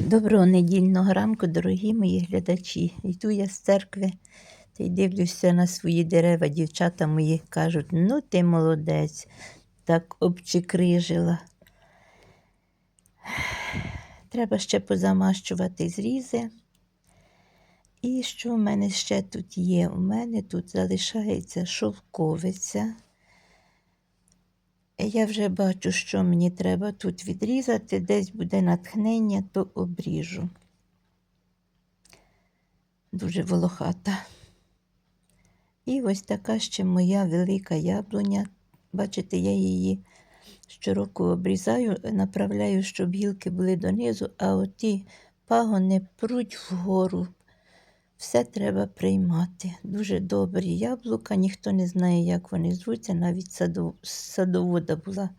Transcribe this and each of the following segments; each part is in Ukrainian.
Доброго недільного ранку, дорогі мої глядачі. Йду я з церкви та й дивлюся на свої дерева. Дівчата мої кажуть, ну ти молодець, так обчикрижила. Треба ще позамащувати зрізи. І що в мене ще тут є? У мене тут залишається шовковиця. Я вже бачу, що мені треба тут відрізати, десь буде натхнення, то обріжу. Дуже волохата. І ось така ще моя велика яблуня. Бачите, я її щороку обрізаю, направляю, щоб гілки були донизу, а оті пагони пруть вгору. Все треба приймати. Дуже добрі яблука, ніхто не знає, як вони звуться, навіть садов... садовода була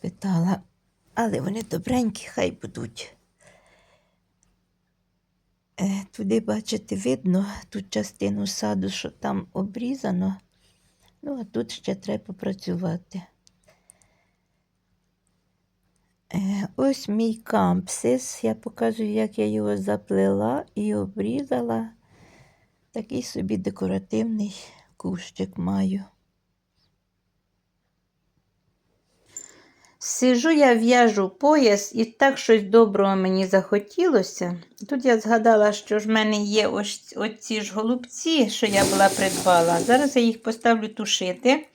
питала. Але вони добренькі, хай будуть. Е, Туди, бачите, видно ту частину саду, що там обрізано. Ну, а тут ще треба попрацювати. Е, Ось мій кампсис. Я показую, як я його заплела і обрізала. Такий собі декоративний кущик маю. Сижу я в'яжу пояс і так щось доброго мені захотілося. Тут я згадала, що ж в мене є ось оці ж голубці, що я була придбала. Зараз я їх поставлю тушити.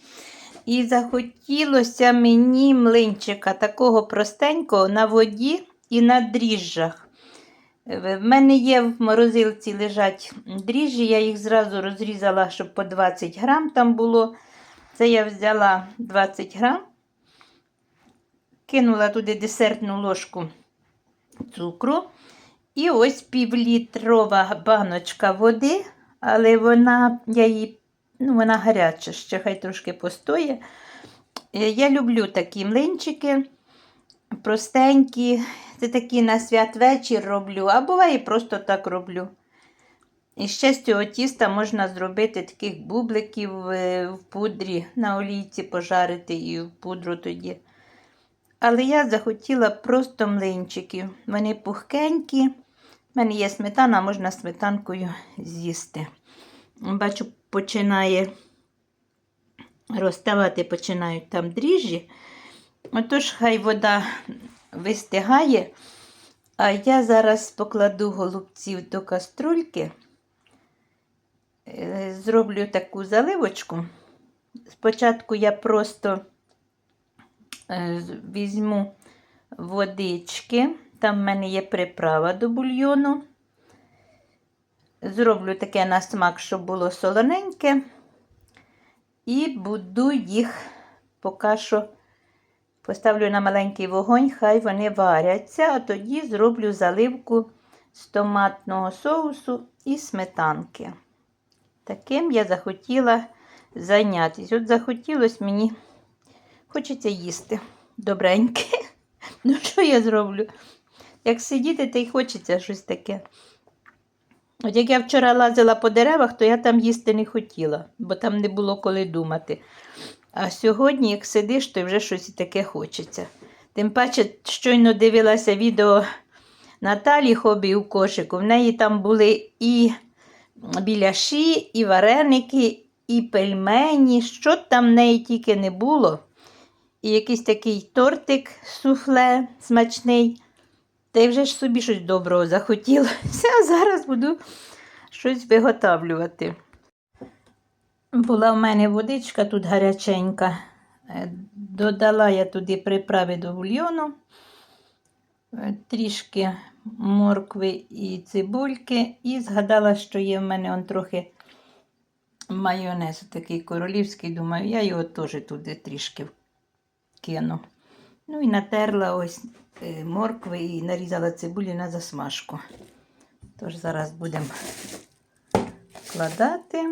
І захотілося мені млинчика такого простенького на воді і на дріжджах. В мене є в морозилці лежать дріжджі, я їх зразу розрізала, щоб по 20 грам там було. Це я взяла 20 грам, кинула туди десертну ложку цукру. І ось півлітрова баночка води, але вона, я її Ну, вона гаряча, ще хай трошки постоє. Е, Я люблю такі млинчики, простенькі. Це такі на святвечір роблю, а буває просто так роблю. І ще з цього тіста можна зробити таких бубликів е, в пудрі, на олійці пожарити і в пудру тоді. Але я захотіла просто млинчиків. Вони пухкенькі. У мене є сметана, можна сметанкою з'їсти. Бачу, починає розставати, починають там дріжджі. Отож, хай вода вистигає, а я зараз покладу голубців до каструльки, Е, зроблю таку заливочку. Спочатку я просто е, візьму водички, там в мене є приправа до бульйону. Зроблю таке на смак, щоб було солоненьке. І буду їх поки що поставлю на маленький вогонь, хай вони варяться, а тоді зроблю заливку з томатного соусу і сметанки. Таким я захотіла зайнятися. От захотілося мені, хочеться їсти добреньке. Ну, що я зроблю? Як сидіти, то й хочеться щось таке. От як я вчора лазила по деревах, то я там їсти не хотіла, бо там не було коли думати. А сьогодні, як сидиш, то вже щось таке хочеться. Тим паче, щойно дивилася відео Наталі хобі у кошику. В неї там були і біляші, і вареники, і пельмені. Що там в неї тільки не було. І якийсь такий тортик суфле смачний. Та й вже ж собі щось доброго захотілося. А зараз буду щось виготовлювати. Була в мене водичка тут гаряченька. Е, Додала я туди приправи до бульйону, е, трішки моркви і цибульки, і згадала, що є в мене он трохи майонез такий королівський. Думаю, я його теж туди трішки кину. Ну і натерла ось е, моркви і нарізала цибулю на засмажку. Тож зараз будемо вкладати.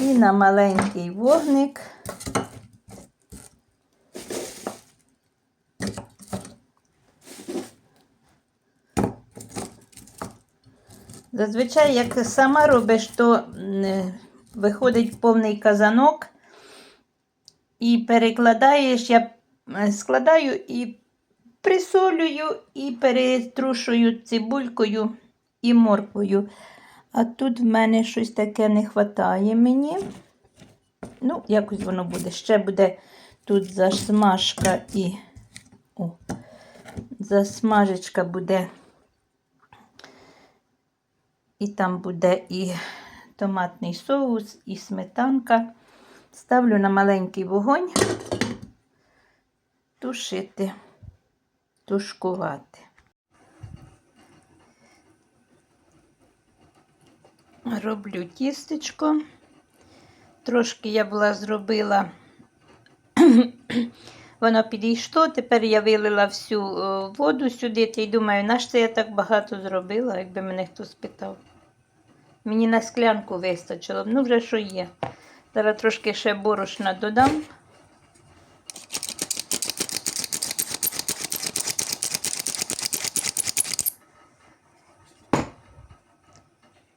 І на маленький вогник. Зазвичай, як сама робиш, то виходить повний казанок і перекладаєш, я е, складаю і присолюю і перетрушую цибулькою і морквою. А тут в мене щось таке не вистачає мені. Ну, якось воно буде. Ще буде тут засмажка і о, засмажечка буде. І там буде і томатний соус, і сметанка. Ставлю на маленький вогонь тушити, тушкувати. Роблю тістечко. Трошки я була зробила, воно підійшло, тепер я вилила всю е, воду сюди та й думаю, нащо я так багато зробила, якби мене хтось питав. Мені на склянку вистачило, ну вже що є. Зараз трошки ще борошна додам.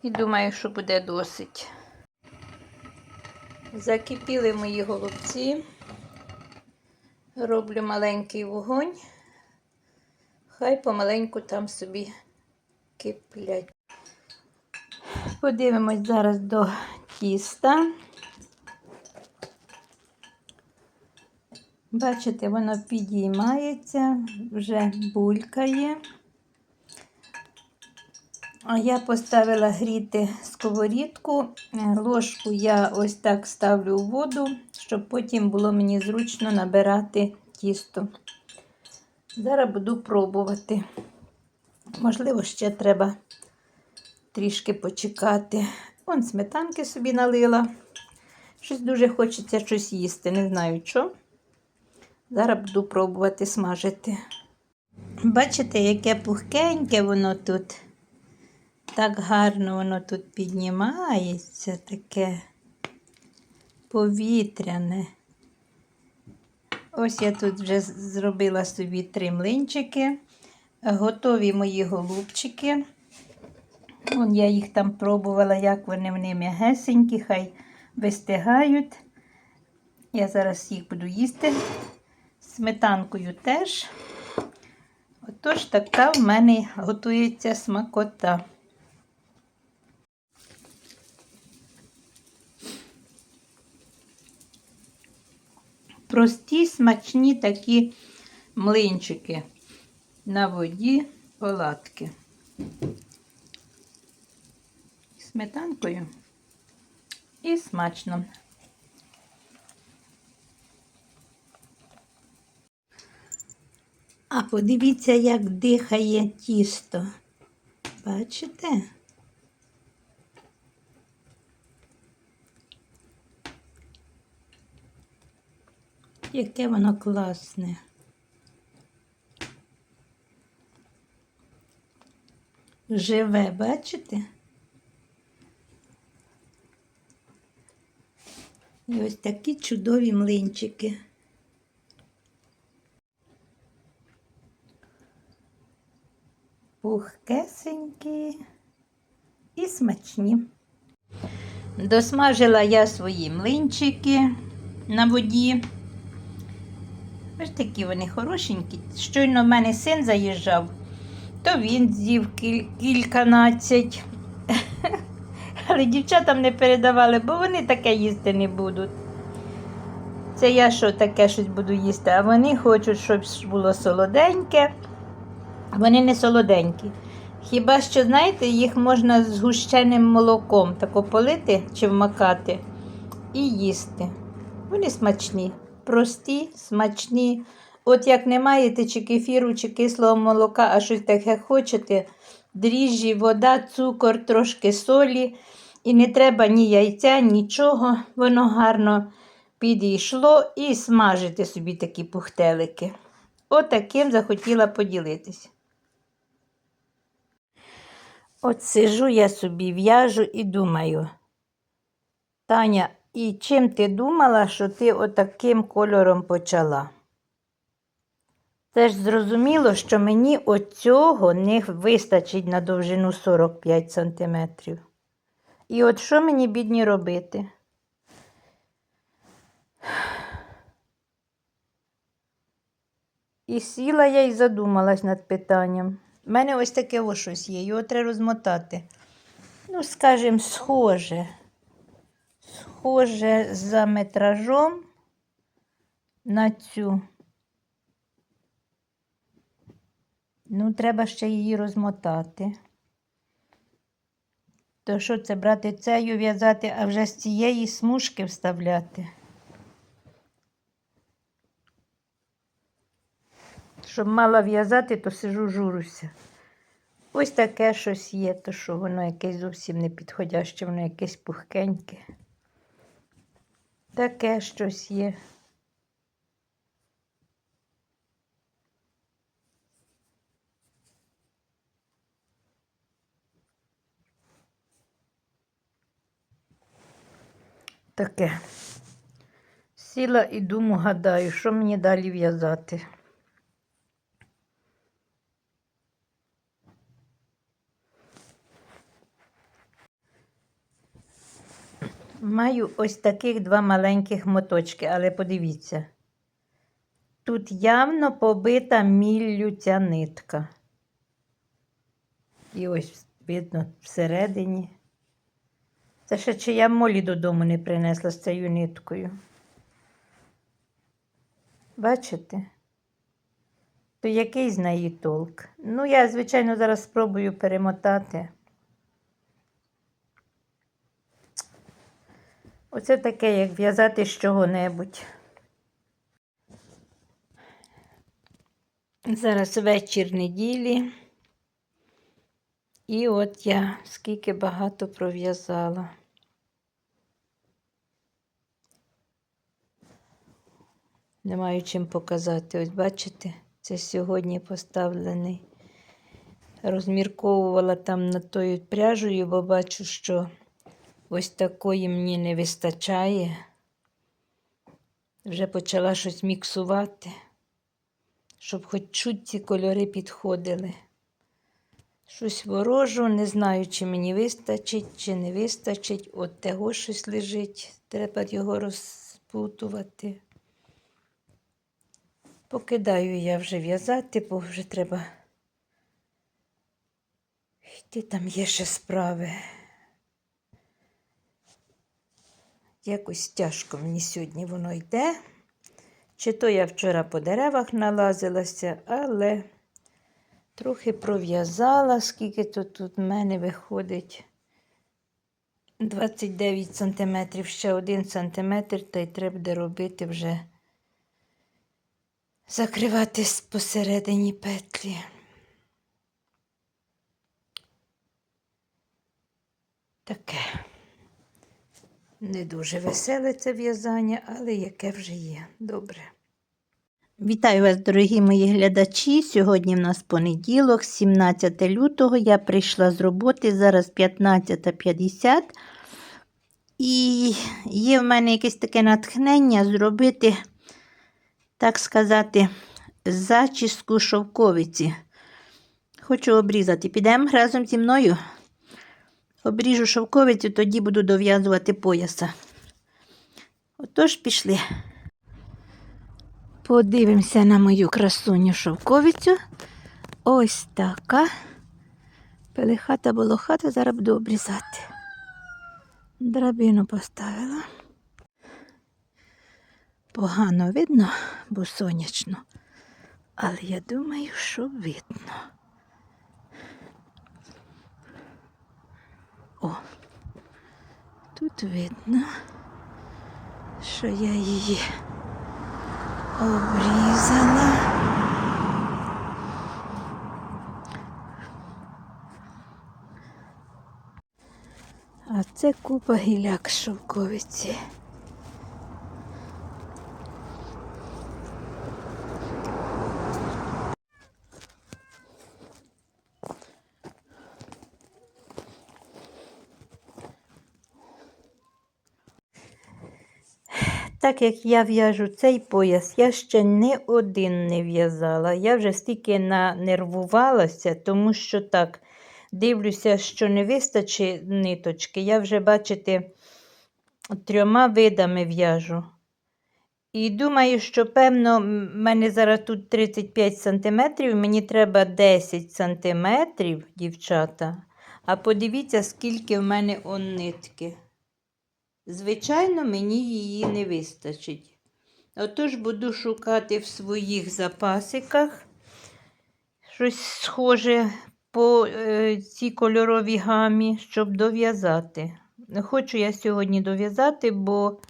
І думаю, що буде досить. Закипіли мої голубці. Роблю маленький вогонь. Хай помаленьку там собі киплять. Подивимось зараз до тіста. Бачите, воно підіймається, вже булькає. А я поставила гріти сковорідку. Е, Ложку я ось так ставлю у воду, щоб потім було мені зручно набирати тісто. Зараз буду пробувати. Можливо, ще треба трішки почекати. Вон сметанки собі налила. Щось дуже хочеться щось їсти, не знаю що. Зараз буду пробувати смажити. Бачите, яке пухкеньке воно тут. Так гарно воно тут піднімається, таке повітряне. Ось я тут вже зробила собі три млинчики. Готові мої голубчики. Вон я їх там пробувала, як вони вони м'ягесенькі, хай вистигають. Я зараз їх буду їсти. Сметанкою теж. Отож, така в мене готується смакота. Прості, смачні такі млинчики на воді оладки. Сметанкою і смачно. А подивіться, як дихає тісто. Бачите? Яке воно класне. Живе, бачите? І ось такі чудові млинчики. Пухкесенькі і смачні. Досмажила я свої млинчики на воді. Ось такі вони хорошенькі. Щойно в мене син заїжджав, то він з'їв кіль- кільканадцять. Але дівчатам не передавали, бо вони таке їсти не будуть. Це я що таке щось буду їсти, а вони хочуть, щоб було солоденьке. Вони не солоденькі. Хіба що, знаєте, їх можна з гущеним молоком тако полити чи вмакати і їсти. Вони смачні, прості, смачні. От як не маєте чи кефіру, чи кислого молока, а щось таке хочете, дріжджі, вода, цукор, трошки солі. І не треба ні яйця, нічого. Воно гарно підійшло і смажити собі такі пухтелики. Отаким захотіла поділитись. От сижу я собі, в'яжу і думаю. Таня, і чим ти думала, що ти отаким кольором почала? Це ж зрозуміло, що мені оцього не вистачить на довжину 45 см. І от що мені, бідні, робити? І сіла я і задумалась над питанням. У мене ось таке ось щось є, його треба розмотати. Ну, скажімо, схоже. Схоже за метражом на цю. Ну, треба ще її розмотати. То що це брати цею в'язати, а вже з цієї смужки вставляти? Щоб мала в'язати, то сижу журуся. Ось таке щось є, то що воно якесь зовсім не підходяще, воно якесь пухкеньке. Таке щось є. Таке. Сіла і думаю, гадаю, що мені далі в'язати. Маю ось таких два маленьких моточки, але подивіться. Тут явно побита міллю ця нитка. І ось видно всередині. Це ще чи я молі додому не принесла з цією ниткою. Бачите? То який з неї толк? Ну, я, звичайно, зараз спробую перемотати. Оце таке, як в'язати з чого-небудь. Зараз вечір неділі. І от я скільки багато пров'язала. Не маю чим показати. Ось бачите, це сьогодні поставлений. Розмірковувала там над тою пряжею, бо бачу, що ось такої мені не вистачає. Вже почала щось міксувати, щоб хоч чуть ці кольори підходили. Щось ворожу, не знаю, чи мені вистачить, чи не вистачить. От того щось лежить, треба його розпутувати. Покидаю я вже в'язати, бо вже треба йти, там є ще справи. Якось тяжко мені сьогодні воно йде. Чи то я вчора по деревах налазилася, але трохи пров'язала, скільки то тут в мене виходить. 29 см, ще 1 см, та й треба буде робити вже закривати посередині петлі. Таке. Не дуже веселе це в'язання, але яке вже є. Добре. Вітаю вас, дорогі мої глядачі. Сьогодні в нас понеділок, 17 лютого. Я прийшла з роботи, зараз 15.50. І є в мене якесь таке натхнення зробити, так сказати, зачіску шовковиці. Хочу обрізати. Підемо разом зі мною. Обріжу шовковицю, тоді буду дов'язувати пояса. Отож, пішли. Подивимося на мою красуню шовковицю. Ось така. Пелехата болохата, зараз буду обрізати. Драбину поставила. Погано видно, бо сонячно. Але я думаю, що видно. О, тут видно, що я її обрізала. А це купа гіляк шовковиці. Так як я в'яжу цей пояс, я ще не один не в'язала. Я вже стільки нанервувалася, тому що так, дивлюся, що не вистачить ниточки. Я вже, бачите, трьома видами в'яжу. І думаю, що певно, в мене зараз тут 35 сантиметрів, мені треба 10 сантиметрів, дівчата. А подивіться, скільки в мене он нитки. Звичайно, мені її не вистачить. Отож буду шукати в своїх запасиках щось схоже по е, цій кольоровій гамі, щоб дов'язати. Хочу я сьогодні дов'язати, бо,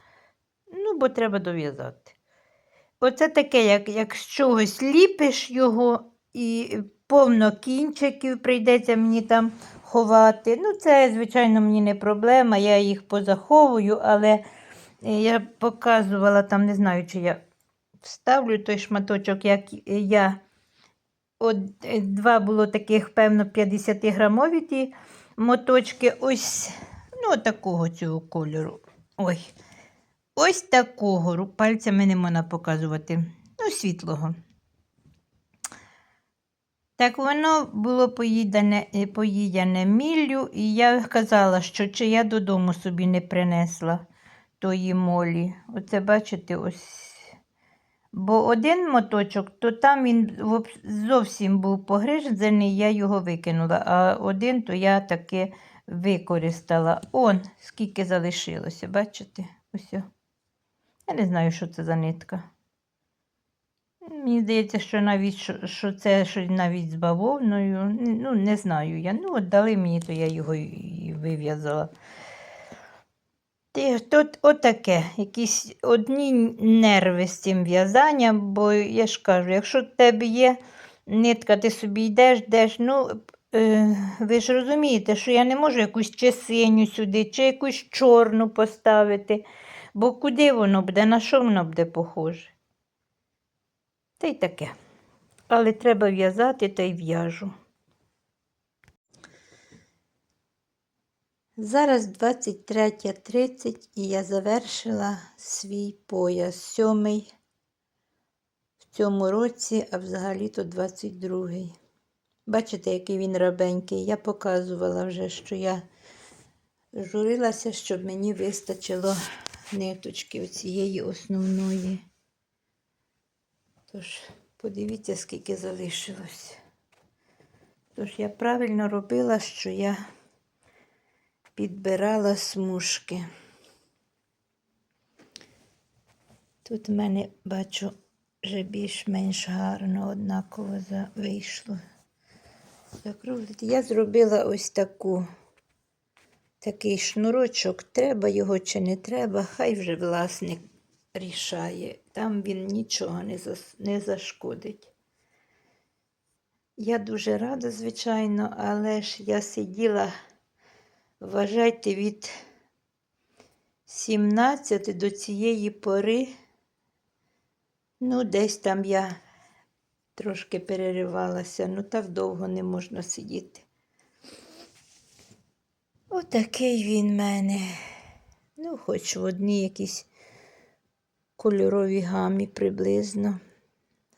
ну, бо треба дов'язати. Оце таке, як, як з чогось ліпиш його і повно кінчиків прийдеться мені там ховати. Ну, це, звичайно, мені не проблема, я їх позаховую, але е, я показувала там, не знаю, чи я вставлю той шматочок, як я. От, е, два було таких, певно, 50-грамові ті моточки. Ось ну, такого цього кольору. Ой. Ось такого. Пальцями не можна показувати. Ну, світлого. Так воно було поїдане, е, міллю, і я казала, що чи я додому собі не принесла тої молі. Оце бачите, ось. Бо один моточок, то там він зовсім був погризений, я його викинула, а один то я таки використала. Он, скільки залишилося, бачите? Ось. Я не знаю, що це за нитка. Мені здається, що навіть що, що це щось навіть з бавовною. Ну, не знаю я. Ну, от дали мені, то я його і- вив'язала. Тут отаке, якісь одні нерви з цим в'язанням, бо я ж кажу, якщо в тебе є нитка, ти собі йдеш, йдеш, ну, е, ви ж розумієте, що я не можу якусь чи синю сюди, чи якусь чорну поставити, бо куди воно буде, на що воно буде похоже? Та й таке. Але треба в'язати, та й в'яжу. Зараз 23.30 і я завершила свій пояс. Сьомий в цьому році, а взагалі-то 22-й. Бачите, який він рабенький. Я показувала вже, що я журилася, щоб мені вистачило ниточки цієї основної. Тож, подивіться, скільки залишилось. Тож я правильно робила, що я підбирала смужки. Тут в мене, бачу, вже більш-менш гарно однаково вийшло. Закруглити. Я зробила ось таку, такий шнурочок. Треба його чи не треба, хай вже власник рішає. Там він нічого не, зас- не зашкодить. Я дуже рада, звичайно, але ж я сиділа Вважайте від 17 до цієї пори. Ну, десь там я трошки переривалася, ну так довго не можна сидіти. Отакий він мене. Ну, хоч в одній якісь кольорові гамі приблизно.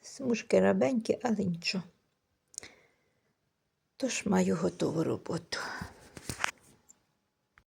Смужки рабенькі, але нічого. Тож маю готову роботу.